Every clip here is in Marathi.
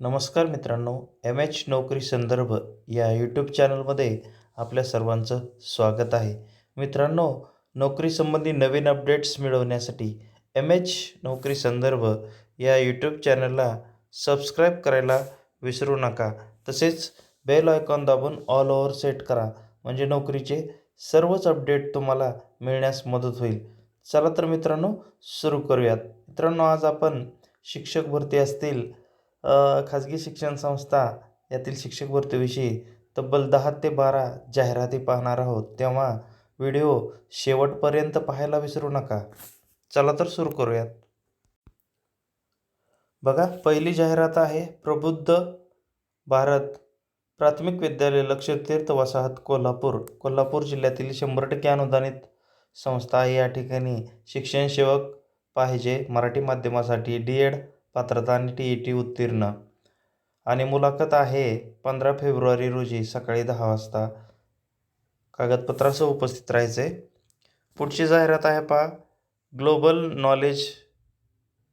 नमस्कार मित्रांनो एम एच नोकरी संदर्भ या यूट्यूब चॅनलमध्ये आपल्या सर्वांचं स्वागत आहे. मित्रांनो नोकरीसंबंधी नवीन अपडेट्स मिळवण्यासाठी एम एच नोकरी संदर्भ या यूट्यूब चॅनलला सबस्क्राईब करायला विसरू नका. तसेच बेल आयकॉन दाबून ऑल ओव्हर सेट करा. म्हणजे नोकरीचे सर्वच अपडेट तुम्हाला मिळण्यास मदत होईल. चला तर मित्रांनो सुरू करूयात. मित्रांनो आज आपण शिक्षक भरती असतील खाजगी शिक्षण संस्था यातील शिक्षक भरतीविषयी तब्बल दहा ते बारा जाहिराती पाहणार आहोत. तेव्हा व्हिडिओ शेवटपर्यंत पाहायला विसरू नका. चला तर सुरू करूयात. बघा पहिली जाहिरात आहे प्रबुद्ध भारत प्राथमिक विद्यालय लक्षतीर्थ वसाहत कोल्हापूर. कोल्हापूर जिल्ह्यातील शंभर टक्के अनुदानित संस्था आहे. या ठिकाणी शिक्षण सेवक पाहिजे. मराठी माध्यमासाठी डी एड पात्रता आणि टी ई टी उत्तीर्ण. आणि मुलाखत आहे पंधरा फेब्रुवारी रोजी सकाळी दहा वाजता. कागदपत्रासह उपस्थित राहायचे. पुढची जाहिरात आहे पहा. Global knowledge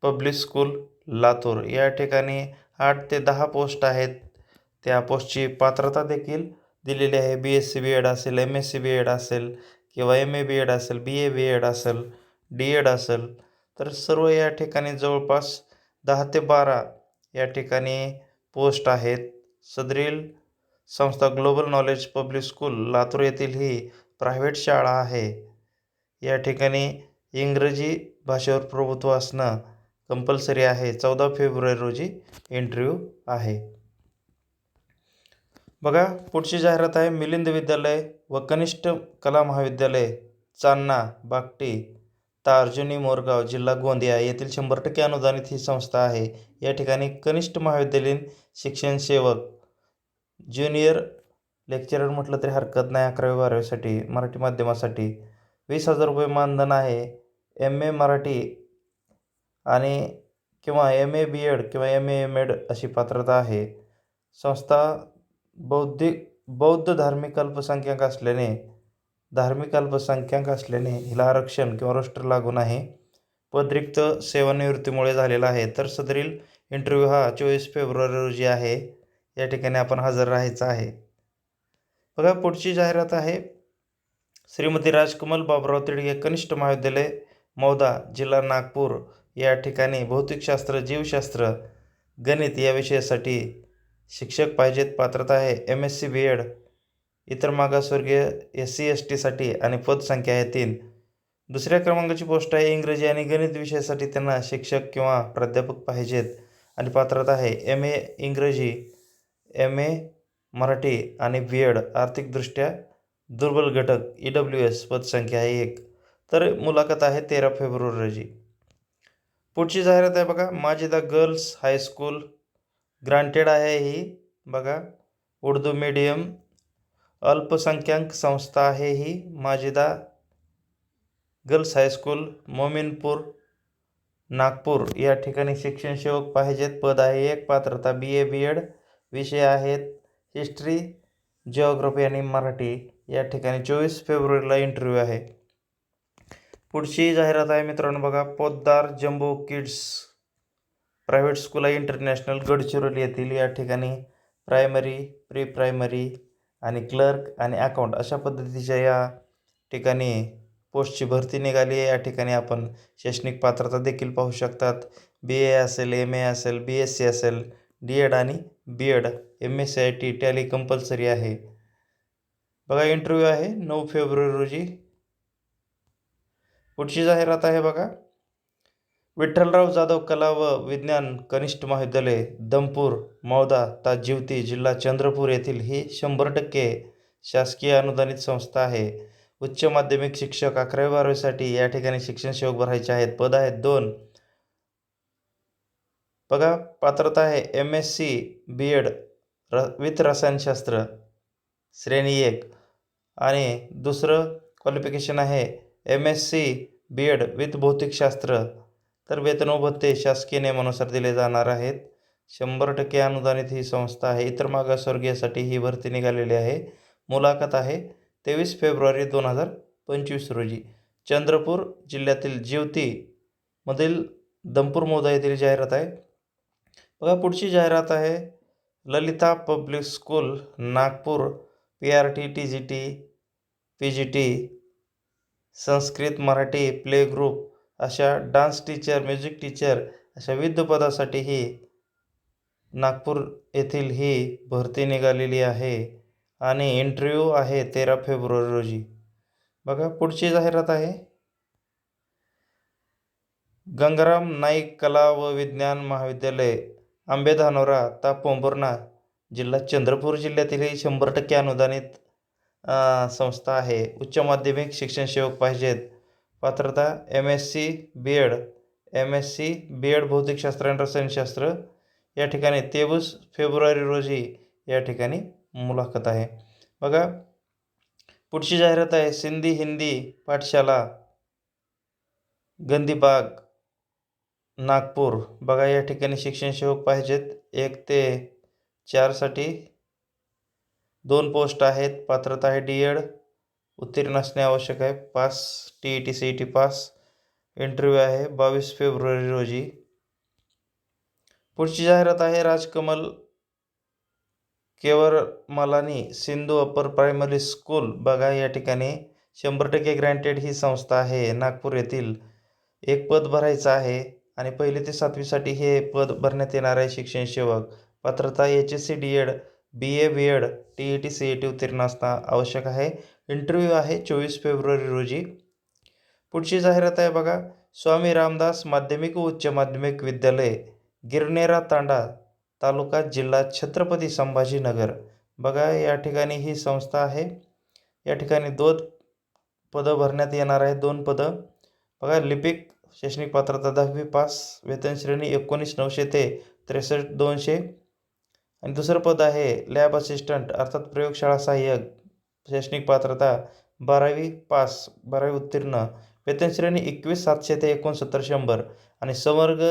public school Latur. या ठिकाणी आठ ते दहा पोस्ट आहेत. त्या पोस्टची पात्रता देखील दिलेली आहे. B S C B Ed असेल M S C B Ed असेल किंवा एम ए बी एड असेल बी ए बी एड असेल डी एड असेल. तर सर्व या ठिकाणी जवळपास दहा ते बारा या ठिकाणी पोस्ट आहेत. सदरील संस्था global knowledge public school Latur येथील ही प्रायव्हेट शाळा आहे. या ठिकाणी इंग्रजी भाषेवर प्रभुत्व असणं कंपल्सरी आहे. चौदा फेब्रुवारी रोजी इंटरव्ह्यू आहे. बघा पुढची जाहिरात आहे. मिलिंद विद्यालय व कनिष्ठ कला महाविद्यालय चांदणा बागटी तार्जुनी मोरगाव जिल्हा गोंदिया येथील शंभर टक्के अनुदानित ही संस्था आहे. या ठिकाणी कनिष्ठ महाविद्यालयीन शिक्षण सेवक ज्युनियर लेक्चरर म्हटलं तरी हरकत नाही. अकरावी बारावीसाठी मराठी माध्यमासाठी वीस हजार रुपये मानधन आहे. एम ए मराठी आणि किंवा एम ए बी एड किंवा एम ए एम एड अशी पात्रता आहे. संस्था बौद्धिक बौद्ध धार्मिक अल्पसंख्याक असल्याने धार्मिक अल्पसंख्याक असल्याने हिला आरक्षण किंवा रोस्टर लागून आहे पदरिक्त सेवानिवृत्तीमुळे झालेला आहे. तर सदरील इंटरव्ह्यू हा चोवीस फेब्रुवारी रोजी आहे. या ठिकाणी आपण हजर राहायचं आहे. बघा पुढची जाहिरात आहे. श्रीमती राजकमल बाबराव तिडके कनिष्ठ महाविद्यालय मौदा जिल्हा नागपूर. या ठिकाणी भौतिकशास्त्र जीवशास्त्र गणित या विषयासाठी शिक्षक पाहिजेत पात्रता आहे. M S C B Ed इतर मागासवर्गीय एस सी एस टीसाठी आणि पदसंख्या आहे तीन. दुसऱ्या क्रमांकाची पोस्ट आहे इंग्रजी आणि गणित विषयासाठी त्यांना शिक्षक किंवा प्राध्यापक पाहिजेत. आणि पात्रता आहे एम ए इंग्रजी एम ए मराठी आणि बी एड आर्थिकदृष्ट्या दुर्बल घटक ई डब्ल्यू एस पदसंख्या आहे एक. तर मुलाखत आहे तेरा फेब्रुवारी रोजी. पुढची जाहिरात आहे बघा. माझी द गर्ल्स हायस्कूल. ग्रांटेड आहे ही. बघा. उर्दू मीडियम. अल्पसंख्याक संस्था आहे ही. Majida girls high school Mominpur Nagpur. या ठिकाणी शिक्षण सेवक पाहिजेत. पद आहे एक पात्रता बी ए बी एड विषय आहेत हिस्ट्री जिओग्राफी आणि मराठी. या ठिकाणी चोवीस फेब्रुवारीला इंटरव्ह्यू आहे. पुढची जाहिरात आहे मित्रांनो बघा. Poddar jumbo kids private school आहे. इंटरनॅशनल गडचिरोली येथील या ठिकाणी प्रायमरी प्री प्रायमरी आणि क्लर्क आणि अकाउंट अशा पद्धतीच्या या ठिकाणी पोस्टची भरती निघाली आहे. या ठिकाणी आपण शैक्षणिक पात्रता देखील पाहू शकतात. बी ए असेल एम ए असेल बी एस सी असेल डी एड आणि B Ed M S C I T tally compulsory आहे. बघा इंटरव्ह्यू आहे नऊ फेब्रुवारी रोजी. पुढची जाहिरात आहे बघा. विठ्ठलराव जाधव कला व विज्ञान कनिष्ठ महाविद्यालय दमपूर मौदा ताजिवती जिल्हा चंद्रपूर येथील ही शंभर टक्के शासकीय अनुदानित संस्था आहे. उच्च माध्यमिक शिक्षक अकरावी बारावीसाठी या ठिकाणी शिक्षण सेवक भरायचे आहेत. पद आहेत दोन. बघा पात्रता आहे M S C B Ed र विथ रसायनशास्त्र श्रेणी एक. आणि दुसरं क्वालिफिकेशन आहे M S C B Ed with भौतिकशास्त्र तर वेतन भत्ते शासकीय नियमानुसार दिले जाणार आहेत. शंभर टक्के अनुदानित ही संस्था आहे. इतर मागासवर्गीयासाठी ही भरती निघालेली आहे. मुलाखत आहे. तेवीस फेब्रुवारी दोन हजार पंचवीस रोजी चंद्रपूर जिल्ह्यातील ज्योतीमधील मधील दमपूर मोदा येथील जाहिरात आहे. बघा पुढची जाहिरात आहे. Lalita public school Nagpur P R T T G T P G T Sanskrit Marathi play group अशा डान्स टीचर म्युझिक टीचर अशा विविध पदासाठी ही नागपूर येथील ही भरती निघालेली आहे आणि इंटरव्ह्यू आहे तेरा फेब्रुवारी रोजी. बघा पुढची जाहिरात आहे. गंगाराम नाईक कला व विज्ञान महाविद्यालय आंबेधानोरा ता पोंभुर्णा जिल्हा चंद्रपूर जिल्ह्यातील ही शंभर टक्के अनुदानित संस्था आहे. उच्च माध्यमिक शिक्षण सेवक पाहिजेत. पात्रता M S C B Ed M S C B Ed भौतिकशास्त्र आणि रसायनशास्त्र या ठिकाणी तेवीस फेब्रुवारी रोजी या ठिकाणी मुलाखत आहे. बघा पुढची जाहिरात आहे सिंधी हिंदी पाठशाला गंदीबाग नागपूर. बघा या ठिकाणी शिक्षण सेवक पाहिजेत. एक ते चारसाठी दोन पोस्ट आहेत. पात्रता आहे डी एड उत्तीर्ण असणे आवश्यक आहे. Pass T E T C E T pass. Interview आहे बावीस फेब्रुवारी रोजी. पुढची जाहिरात आहे Rajkamal Kewar Malani Sindhu upper primary school बघा या ठिकाणी शंभर टक्के ग्रँटेड ही संस्था आहे. नागपूर येथील एक पद भरायचं आहे आणि पहिली ते सातवीसाठी हे पद भरण्यात येणार आहे शिक्षण सेवक. पात्रता H S C D Ed B A B Ed T E T C E T उत्तीर्ण असणं आवश्यक आहे. इंटरव्ह्यू आहे चोवीस फेब्रुवारी रोजी. पुढची जाहिरात आहे बघा. स्वामी रामदास माध्यमिक व उच्च माध्यमिक विद्यालय गिरनेरा तांडा तालुका जिल्हा छत्रपती संभाजीनगर. बघा या ठिकाणी ही संस्था आहे. या ठिकाणी दोन पदं भरण्यात येणार आहे दोन पदं. बघा लिपिक शैक्षणिक पात्रता दहावी पास वेतन श्रेणी एकोणीस नऊशे ते त्रेसष्ट दोनशे. आणि दुसरं पद आहे लॅब असिस्टंट अर्थात प्रयोगशाळा सहाय्यक. शैक्षणिक पात्रता बारावी पास बारावी उत्तीर्ण वेतनश्रेणी एकवीस सातशे ते एकोणसत्तर शंभर आणि संवर्ग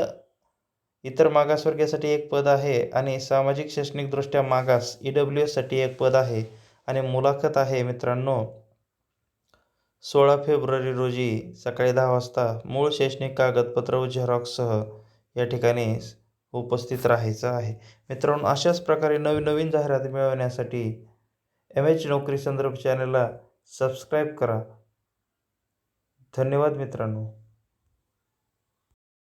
इतर मागासवर्गीयासाठी एक पद आहे आणि सामाजिक शैक्षणिकदृष्ट्या मागास ई डब्ल्यू एससाठी एक पद आहे आणि मुलाखत आहे मित्रांनो. सोळा फेब्रुवारी रोजी सकाळी दहा वाजता मूळ शैक्षणिक कागदपत्र व झेरॉक्ससह या ठिकाणी उपस्थित राहायचं आहे. मित्रांनो अशाच प्रकारे नवीन नवीन जाहिराती मिळवण्यासाठी एम एच नोकरी संदर्भ चॅनलला सबस्क्राईब करा. धन्यवाद मित्रांनो.